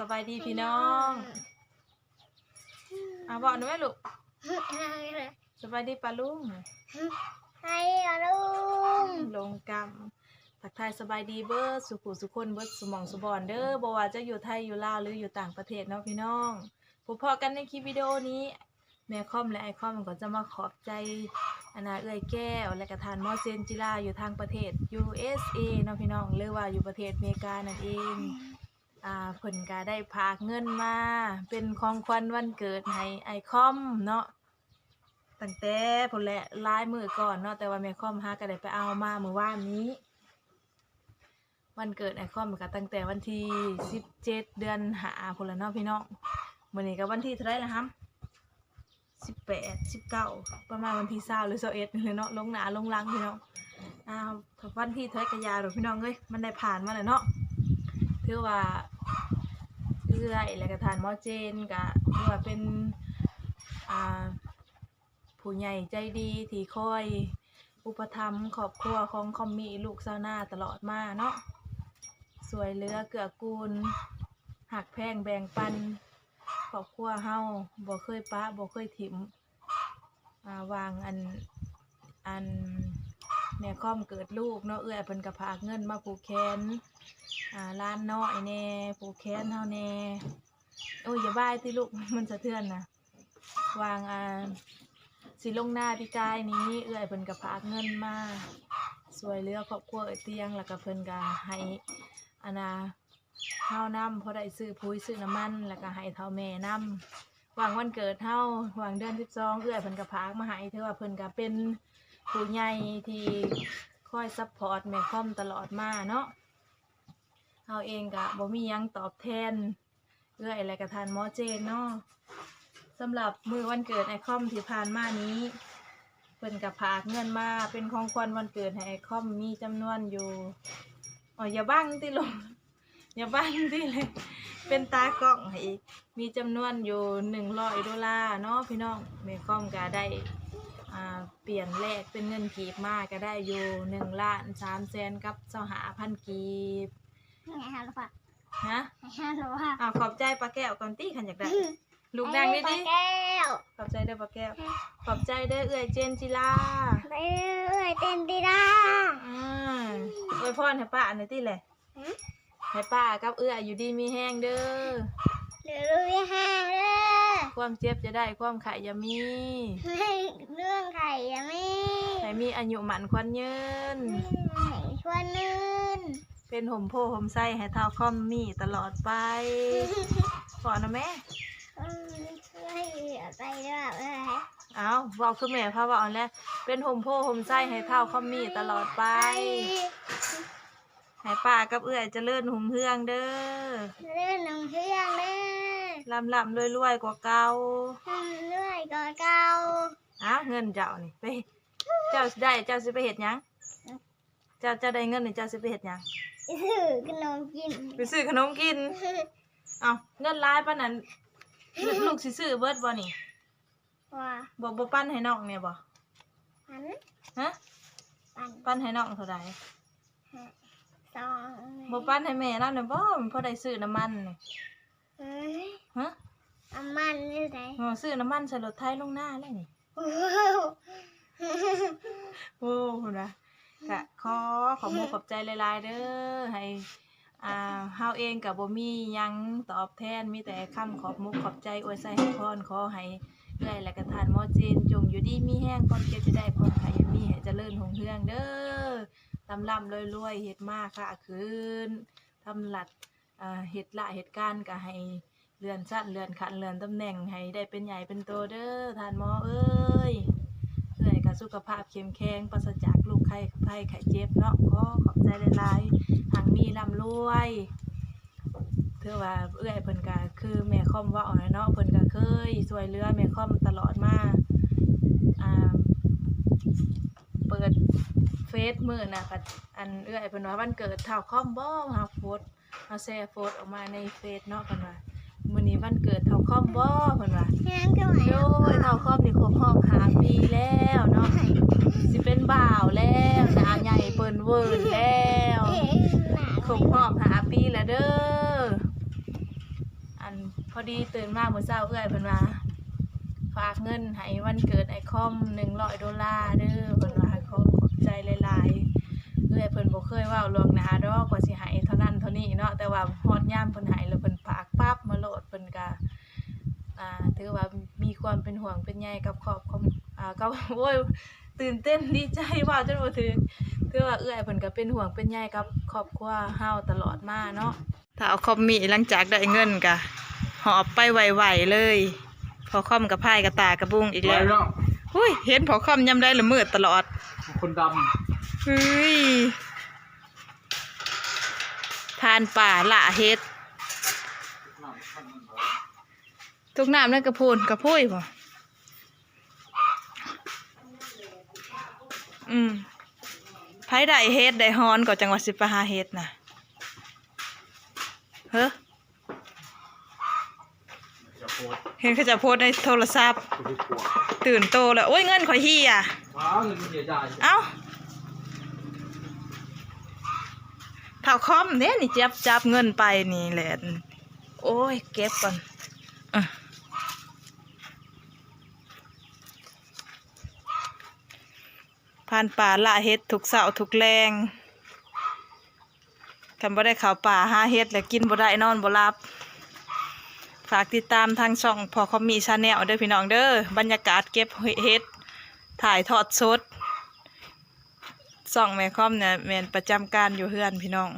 สบายดีพี่น้องอะบอกหนูไหมลูกสบายดีปะลุงให้อาลุงลงกรรมทักทายสบายดีเบิร์ดสุขุสุคนเบิร์ดสมองสุบอนเด้อบ่ว่าจะอยู่ไทยอยู่ลาวหรืออยู่ต่างประเทศเนาะพี่น้องพบพอกันในคลิปวิดีโอนี้แม่คอมและไอคอมก็จะมาขอบใจอนาเอื้อยแก้ว และกระทานหมอเจนจิลาอยู่ทางประเทศ USA เนาะพี่น้องหรือว่าอยู่ประเทศอเมริกานั่นเอง อ่าเพิ่นก็ได้พากเงินมา เป็นของขวัญวันเกิดให้ไอคอมเนาะตั้งแต่พุ่นแหละหลายมื้อก่อนเนาะแต่ว่าแม่คอมหาก็ได้ไปเอามาเมื่อวานนี้ วันเกิดไอคอมก็ตั้งแต่วันที่17เดือนหาพุ่นละเนาะพี่น้องมื้อนี้ก็วันที่เท่าไหร่ละครับ18 19ปดสิบเก้าประมาณวันที่20หรือ21นี่เลยเนาะลงหนาลงลังพี่น้องอ่าวันที่เท่าไหร่ก็ยาดอพี่น้องเอ้ยมันได้ผ่านมาแล้วเนาะถือว่า เอื้อยและก็ทานหมอเจนก็ถือว่าเป็นอ่าผู้ใหญ่ใจดีที่คอย อุปถัมภ์ครอบครัวของคอมมี่ลูกซาวนาตลอดมาเนาะสวยเหลือเกื้อกูลหักแพงแบ่งปันครอบครัวเฮาบ่เคยปะบ่เคยถิ่มอ่าวางอันอัน แม่ค่อมเกิดลูกเนาะเอื้อยเพิ่นก็พากเงินมาผูกแขนอ่าร้านน้อยแน่ผูกแขนเฮาแน่โอ้ยอย่าบ้ายที่ลูกมันสะเทือนนะวางอ่าสิลงหน้าพี่กายนี้เอื้อยเพิ่นก็พากเงินมาสวยเลือครอบครัวเอ้ยเตียงแล้วก็เพิ่นก็ให้อานาเฮานํพอได้ซื้อปุ๋ยซื้อน้ำมัน แล้วก็ให้เท่าแม่นํวางวันเกิดเฮาวางเดือน12เอื้อยเพิ่นก็พากมาให้ถือว่าเพิ่นก็เป็น ผู้ใหญ่ที่คอยซัพพอร์ตแม่ค่อมตลอดมาเนาะเฮาเองก็บ่มีหยังตอบแทนเอื้อยและกระทานหมอเจนเนาะสำหรับมือวันเกิดไอคอมที่ผ่านมานี้เพิ่นก็พากเงินมาเป็นของขวัญวันเกิดให้ไอคอมมีจำนวนอยู่อ๋ออย่าบ้างติลงอย่าบ้างติเลย เป็นตากล้องให้อีกมีจำนวนอยู่หนึ่งร้อยดอลลาร์เนาะพี่น้องเมคอมก็ได้ อ่าเปลี่ยนแลกเป็นเงินกีบมาก็ได้อยู่หนึ่งล้านสามแสนกับเจ้าหาพันกีบให้อาลุงฮะให้อาลุงอ่าขอบใจปลาแก้วก่อนตี้ขันอยากได้ลูกดังดิดิแก้วขอบใจเด้อปลาแก้ว ขอบใจเด้อเอื้อยเจนจิลาไปเอ้ยเต้นดีดาอืมอวยพรให้ป้าหน่อยติแหละให้ป้ากับเอื้อยอยู่ดีมีแห้งเด้อเดี๋ยวรู้ยังห้างเด้อ ความเจ็บจะได้ความไข่อย่ามีให้เรื่องไข่ยังไม่ให้มีอายุหมันควันยืนให้ชวนนื่นเป็นห่มโพห่มไส้ให้เท่าคอมมี่ตลอดไปขอนะแม่ อืมช่วยไปด้วยเอ้ยเอาบอกคือแม่พาบอกแล้วเป็นห่มโพห่มไส้ให้เท่าคอมมี่ตลอดไป ให้ป้ากับเอื้อยเจะเลื่อนหุ่มเฮืองเด้อ เรื่องหนึ่งเที่ยงเด้อ ลำลำรวยรวยๆกว่าเก่าเรื่อยก่อนเก่าอ้าวเงินเจ้านี่ไป เจ้าสิได้เจ้าสิไปเฮ็ดหยัง เจ้าเจ้าได้เงินนี่เจ้าสิไปเฮ็ดหยัง ซื้อขนมกินไปซื้อขนมกินเอาเงินหลายปานนั้นลูกลูกสิซื้อเบิดบ่นี่ว่าบ่บ่ปั้นให้น้องเนี่ยบ่พันฮะปันปั้นให้น้องเท่าใดสองบ่ปั้นให้แม่นำเนี่ยบ่มันพอได้ซื้อน้ำมันนี่ เฮ้ยฮะอามันอยู่ไหนอ๋อซื้อน้ำมันใส่รถไถลงหน้าแล้วนี่โอ้โหโอ้โหนะกะขอขอมขอบใจหลายๆเด้อให้อ่าเฮาเองกับบ่มีหยังตอบแทนมีแต่คำขอบมุกขอบใจอวยใส่ให้พรขอให้เอื้อยและกระทานหมอเจนจงอยู่ดีมีแห้งความเจ็บจะได้ความไข่ยังมีให้เจริญหงเฮืองเด้อตำลำรวยๆเฮ็ดมากค่ะคืนทำหลัดอ่า เฮ็ดละเหตุการณ์ก็ให้เลื่อนชั้นเลื่อนขั้นเลื่อนตำแหน่งให้ได้เป็นใหญ่เป็นโตเด้อท่านหมอเอ้ยเพื่อให้กับสุขภาพเข้มแข็งปราศจากโรคไข้ไข้ไข้เจ็บเนาะก็ขอบใจหลายๆทางมีร่ำรวยเพื่อว่าเอื้อยเพิ่นก็คือแม่ค่อมว่าเอาน่ะเนาะเพิ่นก็เคยช่วยเหลือแม่ค่อมตลอดมาอ่าเปิดเฟซมือน่ะก็อันเอื้อยเพิ่นว่าวันเกิดเท่าค่อมบ่ฮาโพสต์ เฮาแชร์โพสต์ออกมาในเฟซเนาะเพิ่นว่ามื้อนี้วันเกิดเท่าค่อมบ่เพิ่นว่าแห้งก็ไหวโอ้ยเท่าครอบนี่ครบหอบหาปีแล้วเนาะสิเป็นบ่าวแล้วหนาใหญ่เปิ่นเวิร์นแล้วเอ๊ะหนาครบหอบหาปีแล้วเด้ออดีตื่นมาเมื่อเช้าเอื้อยเพิ่นว่าฝากเงินให้วันเกิดไอคอม100ดอลลาร์เด้อเพิ่นว่าขอขอบใจหลายๆเอื้อยเพิ่นบ่เคยเว้าล่วงหน้าดอกว่าสิให้เท่านั้นเท่านี้เนาะแต่ว่าฮอดยามเพิ่นให้แล้วเพิ่นฝากปั๊บมาโหลดเพิ่นก็อ่าถือว่ามีความเป็นห่วงเป็นใยกับครอบครัวอ่าก็โอ้ยตื่นเต้นดีใจว่าจนบ่ถึงคือว่าเอื้อยเพิ่นก็เป็นห่วงเป็นใยกับครอบครัวเฮาตลอดมาเนาะถ้าเอาคอมมีหลังจากได้เงินกะหอบไปไหวๆเลย พอคอมกับพายกับตากระบุงอีกไรแล้วเนาะหุ้ยเห็นพอคอมยำได้ละมืดตลอดคนดเฮ้ย ทานป่าละเฮ็ดำทุกน้ำนั่นกระพูนกระพุ้ยบ่อืมไผได้เฮ็ดได้ฮอนก็จังหวัดสิไปหาเฮ็ดน่ะเฮ้อจะโคตรเห็นเขาจะโพสต์ในโทรศัพท์คุณที่ปวดตื่นโตแล้ว โอ้ยเงินข่อยเฮียว้าวเงินเสียใจเอ้า เท่าคอมเนี่ยนี่จับจับเงินไปนี่แหละโอ้ย เก็บก่อนอผ่านป่าละเฮ็ดทุกเสาทุกแรงคำบ่ได้ข่าวป่าหาเฮ็ดแล้วกินบ่ได้นอนบ่หลับ ฝากติดตามทางช่องพอคอมมีชาแนลเด้อพี่น้องเด้อบรรยากาศเก็บเฮ็ดถ่ายทอดสด ส่องแม่คอมเนี่ยแม่นประจำการอยู่เฮือนพี่น้อง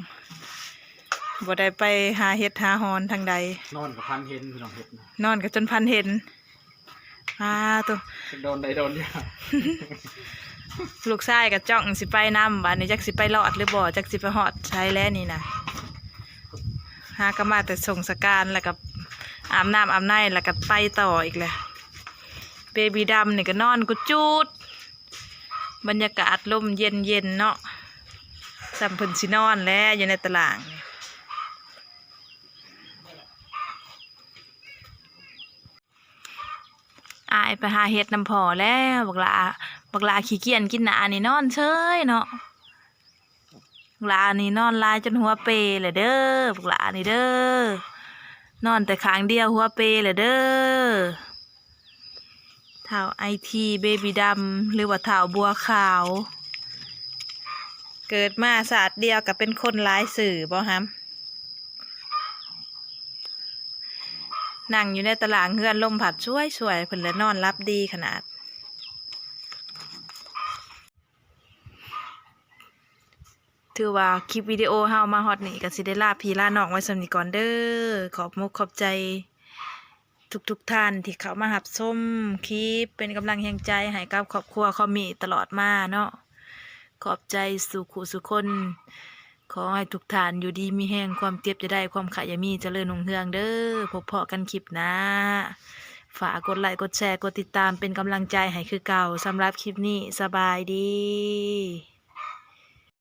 บ่ได้ไปหาเฮ็ดหาฮอนทางใด นอนกับพันเห็นพี่น้องเห็ดนะนอนก็จนพันเห็นอ่าตัวโดนใดโดนเนี่ยลูกชายกับจ้องสิไปนำบ้านนี้จักสิไปรอดหรือบ่จักสิไปฮอดใช้แล้วนี่นะหาก็มาแต่ส่งสการแล้วกับอาบน้ำอาบในแล้วก็ไปต่ออีกแหละเบบีดำนี่ก็นอนกูจูด บรรยากาศลมเย็นเย็นๆเนาะสัมเพิ่นสินอนแล้วอยู่ในตารางนี่อายไปหาเห็ดน้ำพอแล้วบักลาบักลาขี้เกียจกินหนานี่นอนเฉยเนาะบักลานี่นอนลายจนหัวเปเลยเด้อบักลานี่เด้อนอนแต่ข้างเดียวหัวเปเลยเด้อ ท้าไอทีเบบีดำหรือว่าเท้าบัวขาว เกิดมาศาสตร์เดียวกับเป็นคนร้ายสื่อบ่ฮัมนั่งอยู่ในตารางเฮือนลมผัดช่วยช่วยเพิ่นและนอนรับดีขนาด ถือว่าคลิปวิดีโอเฮามาฮอดนี่ก็สิได้ลาพี่ลาน้องไว้สำนีก่อนเด้อขอบมุกขอบใจ ทุกๆทท่านที่เขามาหับส้มคลิปเป็นกำลังแห่งใจให้กับครอบครัวคอมมีตลอดมาเนาะขอบใจสุขุสุคน ขอให้ทุกท่านอยู่ดีมีแห่งความเจ็บจะได้ความขายามีจเจริญหงเฮืองเด้อพบเพาะกันคลิปนะฝากกดไลค์กดแชร์กดติดตามเป็นกำลังใจให้คือเก่าสำหรับคลิปนี้สบายดี